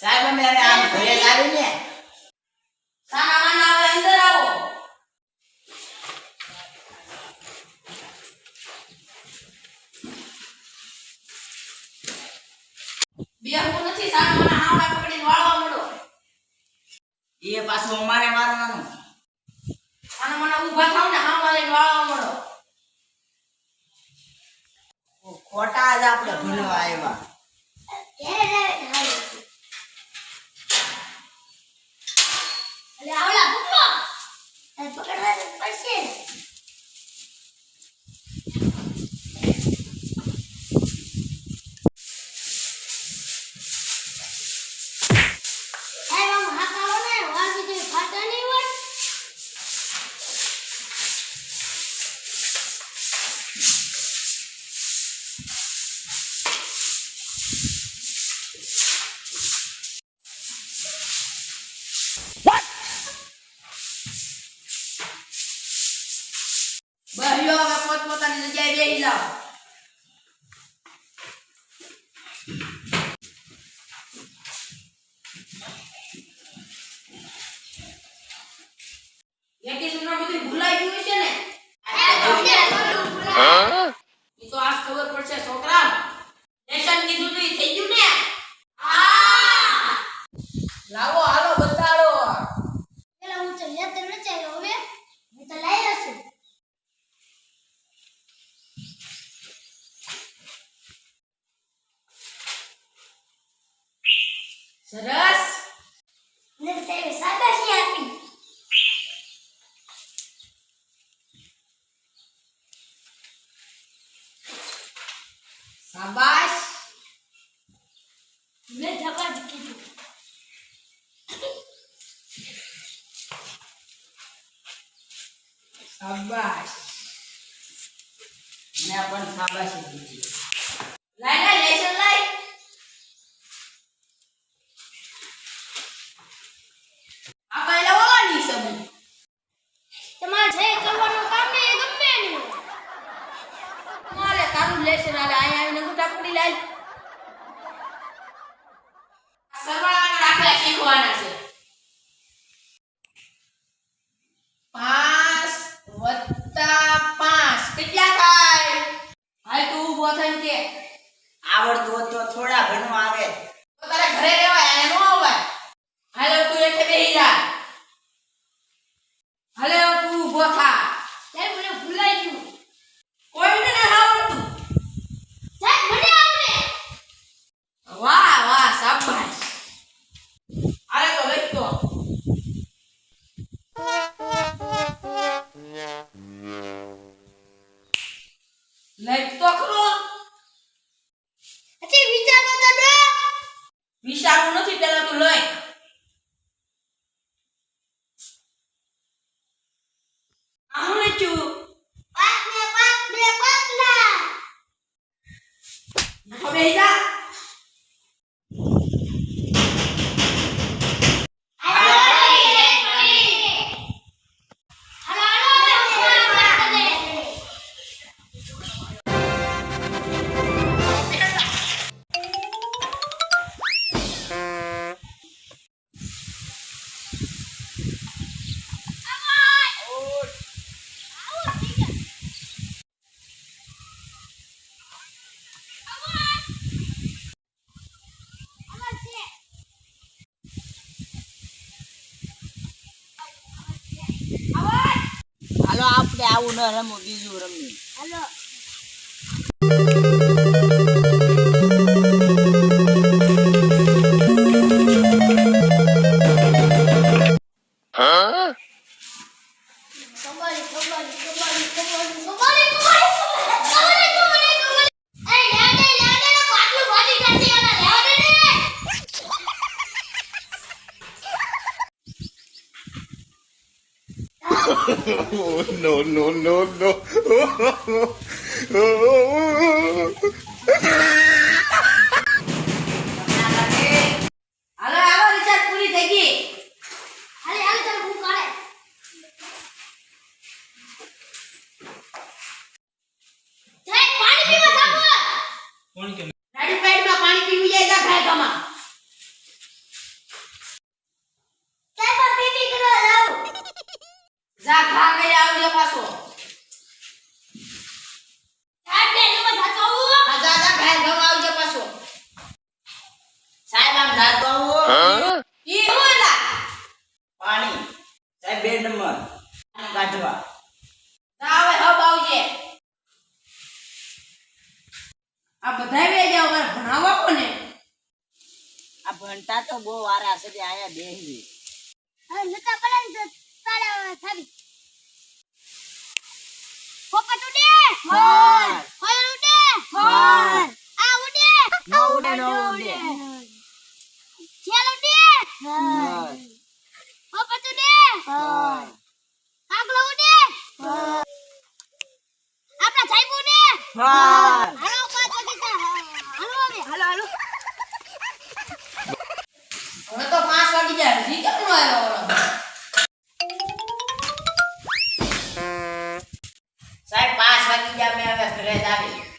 સાહેબ અમે આમ ઘરે લાવીને સાના માના વાળવા મળો. એ પાછું અમારે વારવાનું સાના માના ઊભા થાવ ને હાવડા લઈને વાળવા મળો. ખોટા જ આપણે ભણવા આવ્યા. Yeah, બહ્યો હવે પોતપોતાની જગ્યાએ બેસી જાઓ. છોકરા. થઈ ગયું ને? લાવો. સરસ. ને તેને સાબાશી સાબાશ. મેં જવાબ કીધું. મેં પણ શાબાશી દીધી લાલ સરવાળાના દાખલા શીખવાના છે. એટલે આવું ન રમવું Somebody, somebody, somebody, somebody, somebody, somebody! no, no, no, no. સાહેબ આમ જાતો આવું ઈ હું? પાણી સાહેબ બે નંબર કાઢવા જા હબ આવજે આ બધા બે જાવ ભણાવવા કોને આ ભણતા તો બહુ વારા છે આયા બેહી હવે નતા પડે ને તો થાવી પોપટ ઉડે હાર. હાલો પાંચ હાલો હાલો હાલો. હવે તો પાંચ વાગી જાય. હજી કેમ નો આવ્યો સાહેબ પાંચ વાગી ગયા મેં હવે ઘરે જ આવી.